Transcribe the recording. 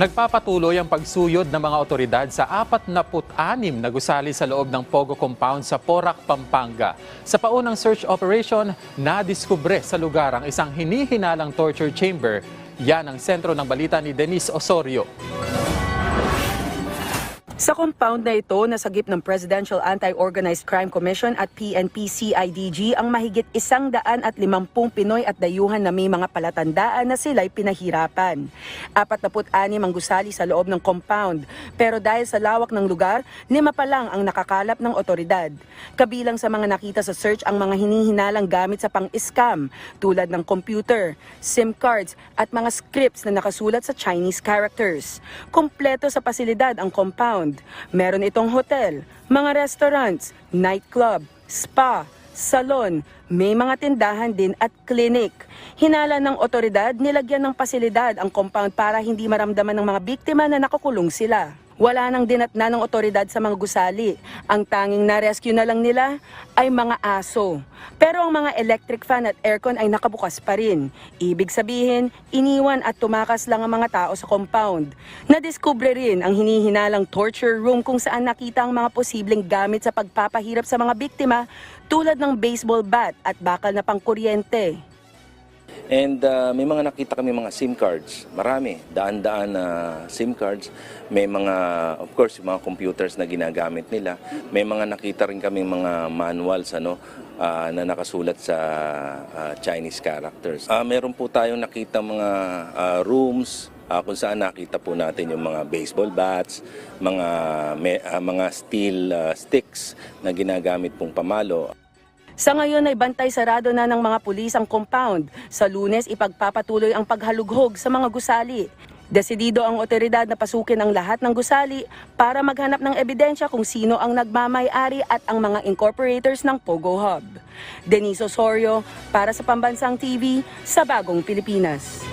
Nagpapatuloy ang pagsuyod ng mga otoridad sa 46 na gusali sa loob ng Pogo Compound sa Porac, Pampanga. Sa paunang search operation, nadiskubre sa lugar ang isang hinihinalang torture chamber. Yan ang sentro ng balita ni Denise Osorio. Sa compound na ito, nasagip ng Presidential Anti-Organized Crime Commission at PNP-CIDG ang mahigit isang daan at limampung Pinoy at dayuhan na may mga palatandaan na sila'y pinahirapan. Apat anim ang gusali sa loob ng compound, pero dahil sa lawak ng lugar, lima pa lang ang nakakalap ng otoridad. Kabilang sa mga nakita sa search ang mga hinihinalang gamit sa pang-scam tulad ng computer, SIM cards at mga scripts na nakasulat sa Chinese characters. Kompleto sa pasilidad ang compound. Meron itong hotel, mga restaurants, nightclub, spa, salon, may mga tindahan din at clinic. Hinala ng otoridad, nilagyan ng pasilidad ang compound para hindi maramdaman ng mga biktima na nakukulong sila. Wala nang dinatna ng otoridad sa mga gusali. Ang tanging na-rescue na lang nila ay mga aso. Pero ang mga electric fan at aircon ay nakabukas pa rin. Ibig sabihin, iniwan at tumakas lang ang mga tao sa compound. Nadiskubre rin ang hinihinalang torture room kung saan nakita ang mga posibleng gamit sa pagpapahirap sa mga biktima tulad ng baseball bat at bakal na pangkuryente. And uh, may mga nakita kami mga SIM cards. Marami, daan-daan na SIM cards. May mga, of course, yung mga computers na ginagamit nila. May mga nakita rin kami mga manuals ano, ah, na nakasulat sa ah, Chinese characters. Ah, meron po tayong nakita mga ah, rooms ah, kung saan nakita po natin yung mga baseball bats, mga, me- ah, mga steel ah, sticks na ginagamit pong pamalo. Sa ngayon ay bantay sarado na ng mga pulis ang compound. Sa lunes, ipagpapatuloy ang paghalughog sa mga gusali. Desidido ang otoridad na pasukin ang lahat ng gusali para maghanap ng ebidensya kung sino ang nagmamay-ari at ang mga incorporators ng Pogo Hub. Denise Osorio para sa Pambansang TV sa Bagong Pilipinas.